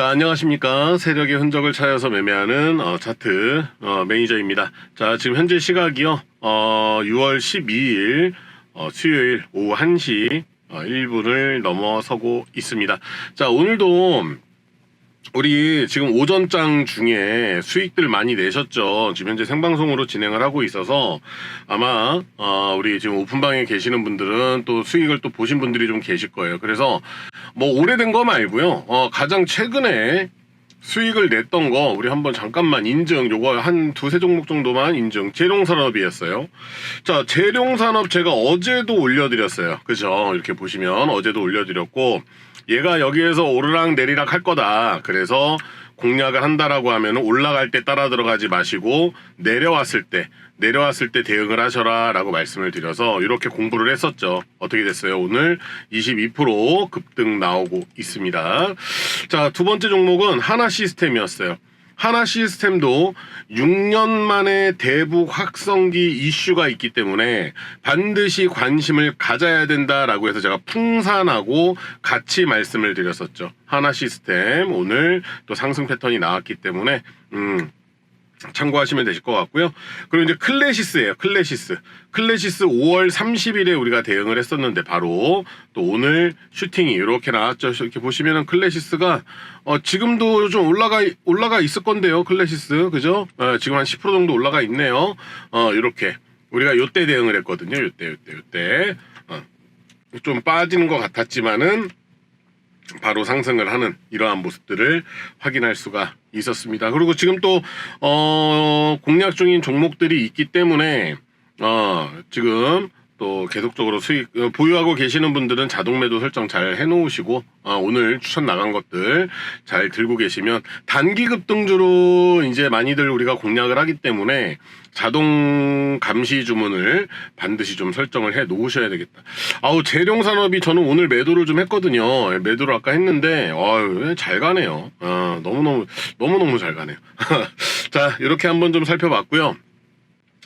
자, 안녕하십니까. 세력의 흔적을 찾아서 매매하는 어, 차트 어, 매니저입니다. 자, 지금 현재 시각이요. 어, 6월 12일 어, 수요일 오후 1시 어, 1분을 넘어서고 있습니다. 자, 오늘도 우리 지금 오전장 중에 수익들 많이 내셨죠. 지금 현재 생방송으로 진행을 하고 있어서 아마 어, 우리 지금 오픈방에 계시는 분들은 또 수익을 또 보신 분들이 좀 계실 거예요. 그래서 뭐 오래된 거 말고요. 어, 가장 최근에 수익을 냈던 거 우리 한번 잠깐만 인증 요거 한 두세 종목 정도만 인증 재룡산업이었어요 자 재룡산업 제가 어제도 올려드렸어요 그죠 이렇게 보시면 어제도 올려드렸고 얘가 여기에서 오르락 내리락 할 거다. 그래서 공략을 한다라고 하면 올라갈 때 따라 들어가지 마시고 내려왔을 때 내려왔을 때 대응을 하셔라 라고 말씀을 드려서 이렇게 공부를 했었죠. 어떻게 됐어요? 오늘 22% 급등 나오고 있습니다. 자 두 번째 종목은 하나 시스템이었어요 하나 시스템도 6년 만에 대북 확성기 이슈가 있기 때문에 반드시 관심을 가져야 된다라고 해서 제가 풍산하고 같이 말씀을 드렸었죠. 하나 시스템 오늘 또 상승 패턴이 나왔기 때문에 음 참고하시면 되실 것 같고요. 그리고 이제 클래시스예요. 클래시스. 클래시스 5월 30일에 우리가 대응을 했었는데 바로 또 오늘 슈팅이 이렇게 나왔죠. 이렇게 보시면은 클래시스가 어 지금도 좀 올라가 올라가 있을 건데요. 클래시스. 그죠? 어, 지금 한 10% 정도 올라가 있네요. 어 이렇게 우리가 요때 대응을 했거든요. 요때 요때 요때. 어. 좀 빠지는 것 같았지만은 바로 상승을 하는 이러한 모습들을 확인할 수가 있었습니다. 그리고 지금 또, 어, 공략 중인 종목들이 있기 때문에, 어, 지금 또 계속적으로 수익, 어, 보유하고 계시는 분들은 자동 매도 설정 잘 해놓으시고, 어, 오늘 추천 나간 것들 잘 들고 계시면 단기 급등주로 이제 많이들 우리가 공략을 하기 때문에 자동 감시 주문을 반드시 좀 설정을 해 놓으셔야 되겠다. 아우, 재룡 산업이 저는 오늘 매도를 좀 했거든요. 매도를 아까 했는데, 아유, 잘 가네요. 어, 너무 너무, 너무 너무 잘 가네요. 자, 이렇게 한번 좀 살펴봤고요.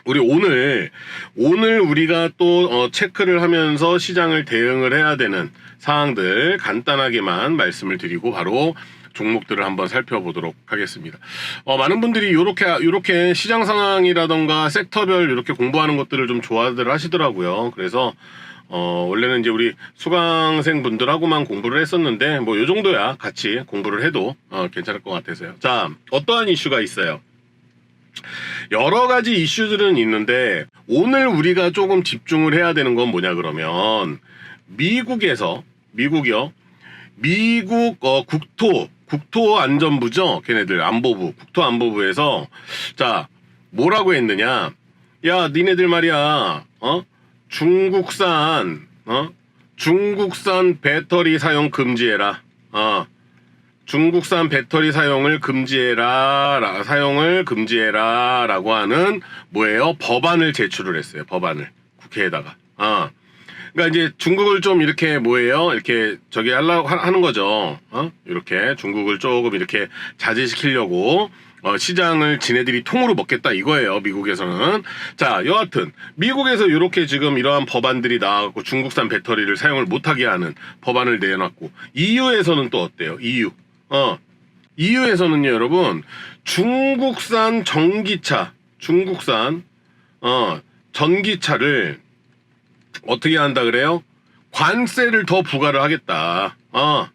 우리 오늘 오늘 우리가 또 어, 체크를 하면서 시장을 대응을 해야 되는 사항들 간단하게만 말씀을 드리고 바로 종목들을 한번 살펴보도록 하겠습니다. 어, 많은 분들이 이렇게 이렇게 시장 상황이라던가 섹터별 이렇게 공부하는 것들을 좀 좋아들 하시더라고요. 그래서 어, 원래는 이제 우리 수강생 분들하고만 공부를 했었는데 뭐 요 정도야 같이 공부를 해도 어, 괜찮을 것 같아서요. 자, 어떠한 이슈가 있어요? 여러 가지 이슈들은 있는데 오늘 우리가 조금 집중을 해야 되는 건 뭐냐 그러면 미국에서 미국이요? 미국 어, 국토 국토안전부죠? 걔네들 안보부 국토안보부에서. 자 뭐라고 했느냐? 야 니네들 말이야 어? 중국산 어? 중국산 배터리 사용 금지해라. 어 중국산 배터리 사용을 금지해라, 라- 사용을 금지해라, 라고 하는, 뭐예요? 법안을 제출을 했어요. 법안을. 국회에다가. 아. 그러니까 이제 중국을 좀 이렇게 뭐예요? 이렇게 저기 하려고 하- 하는 거죠. 어? 이렇게 중국을 조금 이렇게 자제시키려고 어, 시장을 지네들이 통으로 먹겠다 이거예요. 미국에서는. 자, 여하튼 미국에서 이렇게 지금 이러한 법안들이 나와갖고 중국산 배터리를 사용을 못하게 하는 법안을 내놨고 EU에서는 또 어때요? EU. 어. EU에서는요, 여러분, 중국산 전기차, 중국산, 어, 전기차를 어떻게 한다 그래요? 관세를 더 부과를 하겠다. 어.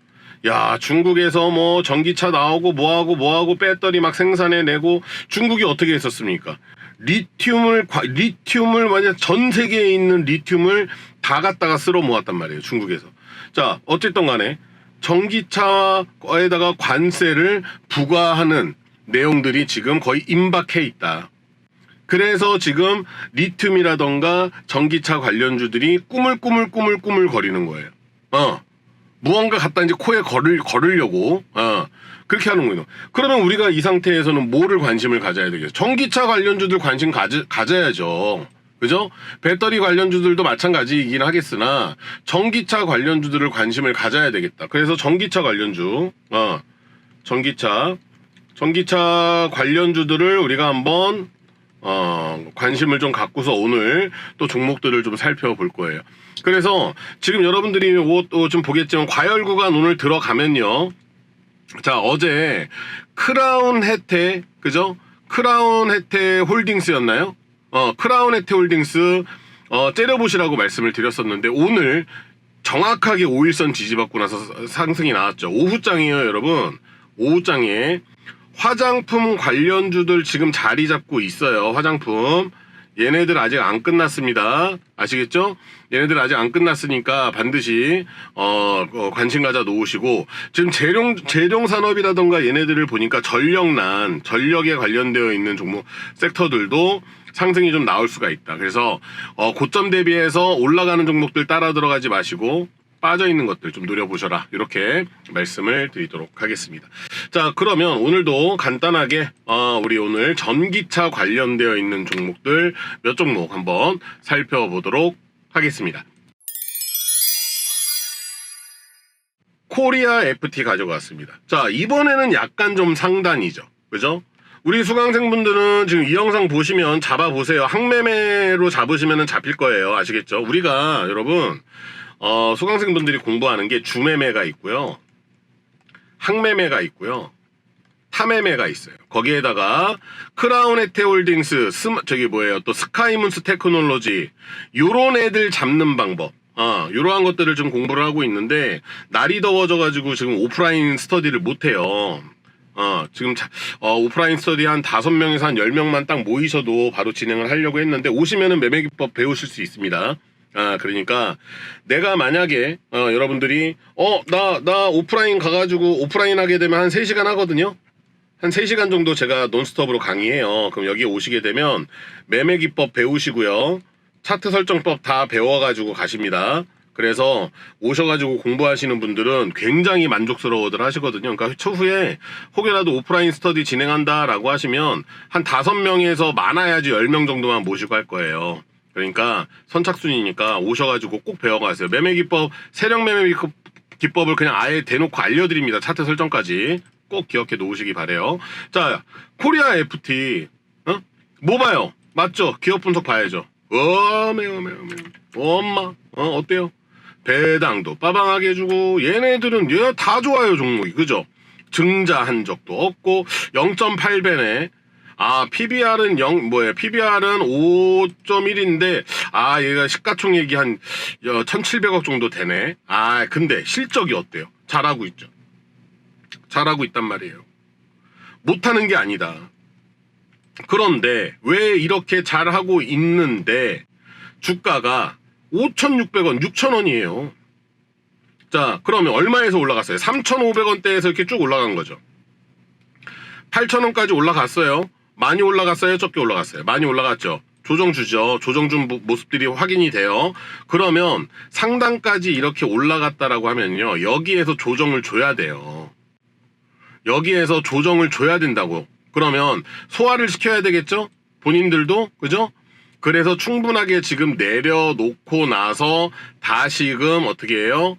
야, 중국에서 뭐 전기차 나오고 뭐하고 뭐하고 배터리 막 생산해내고 중국이 어떻게 했었습니까? 리튬을, 과- 리튬을 만약 전 세계에 있는 리튬을 다 갖다가 쓸어 모았단 말이에요. 중국에서. 자, 어쨌든 간에 전기차에다가 관세를 부과하는 내용들이 지금 거의 임박해 있다. 그래서 지금 리튬이라던가 전기차 관련주들이 꾸물꾸물꾸물꾸물 거리는 거예요. 어. 무언가 갖다 이제 코에 걸을, 걸으려고, 어. 그렇게 하는 거예요. 그러면 우리가 이 상태에서는 뭐를 관심을 가져야 되겠어요? 전기차 관련주들 관심 가져, 가져야죠. 그죠? 배터리 관련주들도 마찬가지이긴 하겠으나, 전기차 관련주들을 관심을 가져야 되겠다. 그래서 전기차 관련주, 어. 전기차, 전기차 관련주들을 우리가 한번 어, 관심을 좀 갖고서 오늘 또 종목들을 좀 살펴볼 거예요. 그래서 지금 여러분들이 뭐또좀 보겠지만 과열 구간 오늘 들어가면요. 자, 어제 크라운 혜태, 그죠? 크라운 혜태 홀딩스였나요? 어, 크라운 혜태 홀딩스, 어, 째려보시라고 말씀을 드렸었는데, 오늘 정확하게 5일선 지지받고 나서 상승이 나왔죠. 오후장이에요, 여러분. 오후장에 화장품 관련주들 지금 자리 잡고 있어요. 화장품. 얘네들 아직 안 끝났습니다. 아시겠죠? 얘네들 아직 안 끝났으니까 반드시 어, 어, 관심 가져 놓으시고 지금 재룡 재룡 산업이라던가 얘네들을 보니까 전력난 전력에 관련되어 있는 종목 섹터들도 상승이 좀 나올 수가 있다. 그래서 어, 고점 대비해서 올라가는 종목들 따라 들어가지 마시고 빠져 있는 것들 좀 노려보셔라. 이렇게 말씀을 드리도록 하겠습니다. 자, 그러면 오늘도 간단하게, 어, 우리 오늘 전기차 관련되어 있는 종목들 몇 종목 한번 살펴보도록 하겠습니다. 코리아 FT 가져갔습니다. 자, 이번에는 약간 좀 상단이죠. 그죠? 우리 수강생분들은 지금 이 영상 보시면 잡아보세요. 항매매로 잡으시면 잡힐 거예요. 아시겠죠? 우리가 여러분, 어, 수강생분들이 공부하는 게 주매매가 있고요. 항매매가 있고요. 타매매가 있어요. 거기에다가 크라운 에테 홀딩스, 스마, 저기 뭐예요? 또 스카이문스 테크놀로지 요런 애들 잡는 방법. 아, 요러한 것들을 좀 공부를 하고 있는데 날이 더워져가지고 지금 오프라인 스터디를 못해요. 어, 지금 자- 어, 오프라인 스터디 한 다섯 명에서 한 열 명만 딱 모이셔도 바로 진행을 하려고 했는데 오시면은 매매 기법 배우실 수 있습니다. 아, 그러니까 내가 만약에 어, 여러분들이 어, 나 나 오프라인 가 가지고 오프라인 하게 되면 한 3시간 하거든요. 한 3시간 정도 제가 논스톱으로 강의해요. 그럼 여기 오시게 되면 매매 기법 배우시고요. 차트 설정법 다 배워가지고 가십니다. 그래서 오셔가지고 공부하시는 분들은 굉장히 만족스러워들 하시거든요. 그러니까 추후에 혹여라도 오프라인 스터디 진행한다라고 하시면 한 다섯 명에서 많아야지 열 명 정도만 모시고 할 거예요. 그러니까 선착순이니까 오셔가지고 꼭 배워가세요. 매매 기법, 세력 매매 기법- 기법을 그냥 아예 대놓고 알려드립니다. 차트 설정까지 꼭 기억해 놓으시기 바래요. 자, 코리아 FT, 어? 뭐 봐요? 맞죠? 기업 분석 봐야죠. 어메 어메 어메 엄마 어 어때요? 배당도 빠방하게 해주고 얘네들은 얘 다 좋아요 종목이 그죠? 증자 한 적도 없고 0.8배네. 아 PBR은 0 뭐야 PBR은 5.1인데 아 얘가 시가총액이 한 1,700억 정도 되네. 아 근데 실적이 어때요? 잘하고 있죠. 잘하고 있단 말이에요. 못하는 게 아니다. 그런데 왜 이렇게 잘하고 있는데 주가가 5,600원, 6,000원이에요. 자, 그러면 얼마에서 올라갔어요? 3,500원대에서 이렇게 쭉 올라간 거죠. 8,000원까지 올라갔어요. 많이 올라갔어요? 적게 올라갔어요? 많이 올라갔죠. 조정 주죠. 조정 준 모- 모습들이 확인이 돼요. 그러면 상단까지 이렇게 올라갔다라고 하면요. 여기에서 조정을 줘야 돼요. 여기에서 조정을 줘야 된다고. 그러면 소화를 시켜야 되겠죠? 본인들도, 그죠? 그래서 충분하게 지금 내려놓고 나서 다시금 어떻게 해요?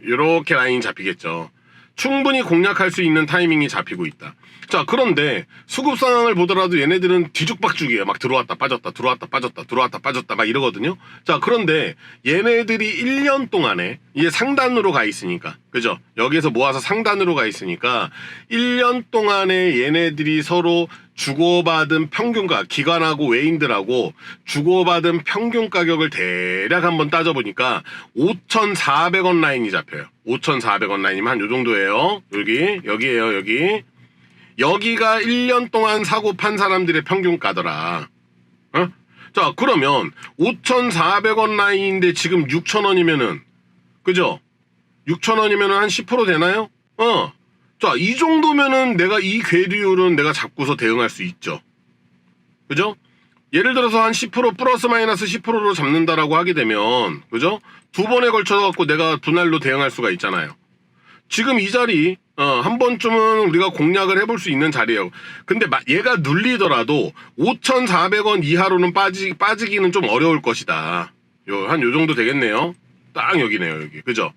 이렇게 라인 잡히겠죠. 충분히 공략할 수 있는 타이밍이 잡히고 있다. 자, 그런데 수급 상황을 보더라도 얘네들은 뒤죽박죽이에요. 막 들어왔다 빠졌다, 들어왔다 빠졌다, 들어왔다 빠졌다 막 이러거든요. 자, 그런데 얘네들이 1년 동안에 이게 상단으로 가 있으니까, 그죠? 여기에서 모아서 상단으로 가 있으니까 1년 동안에 얘네들이 서로 주고받은 평균가, 기관하고 외인들하고 주고받은 평균 가격을 대략 한번 따져보니까 5,400원 라인이 잡혀요. 5,400원 라인이면 한 요 정도예요. 여기, 여기에요, 여기. 여기가 1년 동안 사고 판 사람들의 평균가더라. 어? 자, 그러면 5,400원 라인인데 지금 6,000원이면은, 그죠? 6,000원이면은 한 10% 되나요? 어. 자, 이 정도면은 내가 이 괴리율은 내가 잡고서 대응할 수 있죠. 그죠? 예를 들어서 한 10% 플러스 마이너스 10%로 잡는다라고 하게 되면, 그죠? 두 번에 걸쳐 갖고 내가 분할로 대응할 수가 있잖아요. 지금 이 자리, 어, 한 번쯤은 우리가 공략을 해볼 수 있는 자리예요. 근데 마- 얘가 눌리더라도 5,400원 이하로는 빠지, 빠지기는 좀 어려울 것이다. 요, 한 요 정도 되겠네요. 딱 여기네요, 여기. 그죠?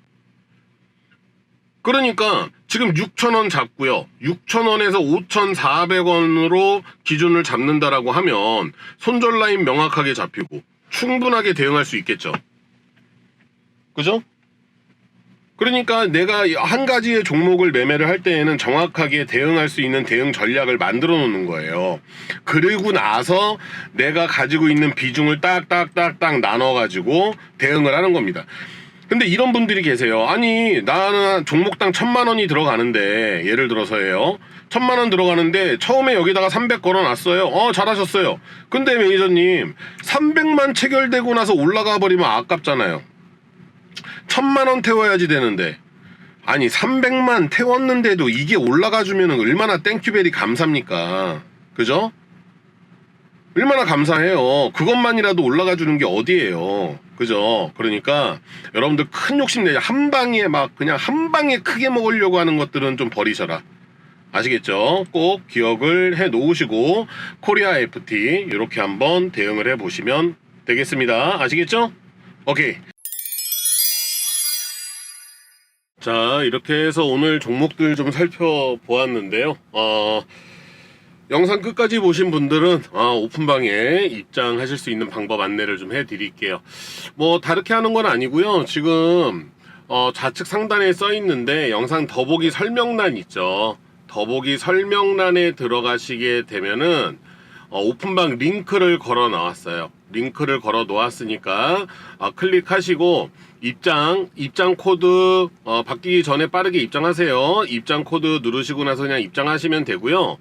그러니까 지금 6,000원 잡고요. 6,000원에서 5,400원으로 기준을 잡는다라고 하면 손절 라인 명확하게 잡히고 충분하게 대응할 수 있겠죠. 그죠? 그러니까 내가 한 가지의 종목을 매매를 할 때에는 정확하게 대응할 수 있는 대응 전략을 만들어 놓는 거예요. 그리고 나서 내가 가지고 있는 비중을 딱딱딱딱 나눠 가지고 대응을 하는 겁니다. 근데 이런 분들이 계세요. 아니, 나는 종목당 천만 원이 들어가는데, 예를 들어서예요. 천만 원 들어가는데, 처음에 여기다가 300 걸어 놨어요. 어, 잘하셨어요. 근데 매니저님, 300만 체결되고 나서 올라가 버리면 아깝잖아요. 천만 원 태워야지 되는데. 아니, 300만 태웠는데도 이게 올라가 주면 얼마나 땡큐벨이 감사합니까? 그죠? 얼마나 감사해요. 그것만이라도 올라가 주는 게 어디예요. 그죠? 그러니까 여러분들 큰 욕심 내지 한 방에 막 그냥 한 방에 크게 먹으려고 하는 것들은 좀 버리셔라. 아시겠죠? 꼭 기억을 해 놓으시고 코리아 FT 이렇게 한번 대응을 해 보시면 되겠습니다. 아시겠죠? 오케이. 자, 이렇게 해서 오늘 종목들 좀 살펴보았는데요. 어, 영상 끝까지 보신 분들은 아, 오픈방에 입장하실 수 있는 방법 안내를 좀 해드릴게요. 뭐 다르게 하는 건 아니고요. 지금 어, 좌측 상단에 써 있는데 영상 더보기 설명란 있죠. 더보기 설명란에 들어가시게 되면은 어, 오픈방 링크를 걸어 나왔어요. 링크를 걸어 놓았으니까 어, 클릭하시고 입장 입장 코드 어, 바뀌기 전에 빠르게 입장하세요. 입장 코드 누르시고 나서 그냥 입장하시면 되고요.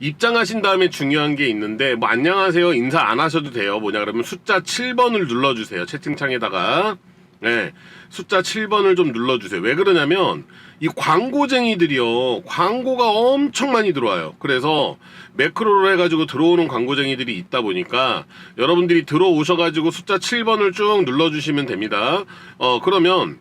입장하신 다음에 중요한 게 있는데 뭐 안녕하세요 인사 안 하셔도 돼요. 뭐냐 그러면 숫자 7번을 눌러주세요. 채팅창에다가 네, 숫자 7번을 좀 눌러주세요. 왜 그러냐면 이 광고쟁이들이요 광고가 엄청 많이 들어와요. 그래서 매크로로 해가지고 들어오는 광고쟁이들이 있다 보니까 여러분들이 들어오셔가지고 숫자 7번을 쭉 눌러주시면 됩니다. 어 그러면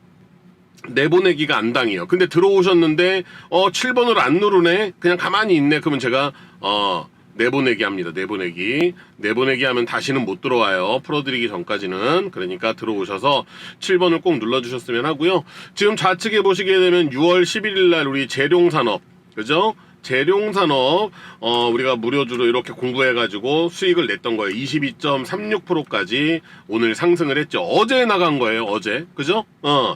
내보내기가 안 당해요. 근데 들어오셨는데 어 7번을 안 누르네. 그냥 가만히 있네. 그러면 제가 어 내보내기 합니다. 내보내기. 내보내기 하면 다시는 못 들어와요. 풀어드리기 전까지는. 그러니까 들어오셔서 7번을 꼭 눌러주셨으면 하고요. 지금 좌측에 보시게 되면 6월 11일 날 우리 재룡산업. 그죠? 재룡산업 어 우리가 무료주로 이렇게 공부해가지고 수익을 냈던 거예요. 22.36%까지 오늘 상승을 했죠. 어제 나간 거예요. 어제 그죠? 어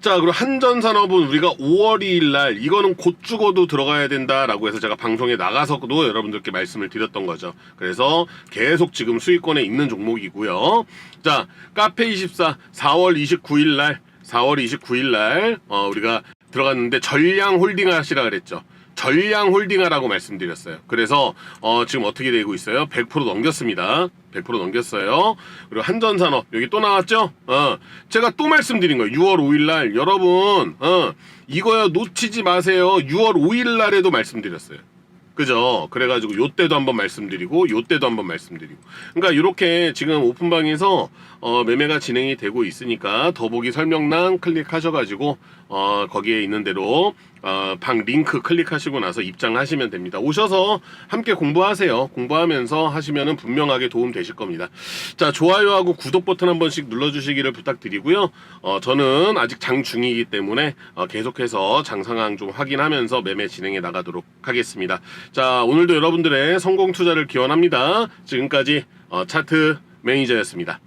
자 그리고 한전산업은 우리가 5월 2일 날 이거는 곧 죽어도 들어가야 된다라고 해서 제가 방송에 나가서도 여러분들께 말씀을 드렸던 거죠. 그래서 계속 지금 수익권에 있는 종목이고요. 자 카페 24 4월 29일 날 4월 29일 날 어, 우리가 들어갔는데 전량 홀딩 하시라 그랬죠. 전량 홀딩하라고 말씀드렸어요. 그래서 어, 지금 어떻게 되고 있어요? 100% 넘겼습니다. 100% 넘겼어요. 그리고 한전산업 여기 또 나왔죠? 어, 제가 또 말씀드린 거예요. 6월 5일 날 여러분 어, 이거요 놓치지 마세요. 6월 5일 날에도 말씀드렸어요. 그죠? 그래가지고 요때도 한번 말씀드리고 요때도 한번 말씀드리고 그러니까 이렇게 지금 오픈방에서 어, 매매가 진행이 되고 있으니까 더보기 설명란 클릭하셔가지고 어, 거기에 있는 대로 어, 방 링크 클릭하시고 나서 입장하시면 됩니다. 오셔서 함께 공부하세요. 공부하면서 하시면은 분명하게 도움 되실 겁니다. 자, 좋아요하고 구독 버튼 한 번씩 눌러주시기를 부탁드리고요. 어, 저는 아직 장 중이기 때문에 어, 계속해서 장 상황 좀 확인하면서 매매 진행해 나가도록 하겠습니다. 자, 오늘도 여러분들의 성공 투자를 기원합니다. 지금까지 어, 차트 매니저였습니다.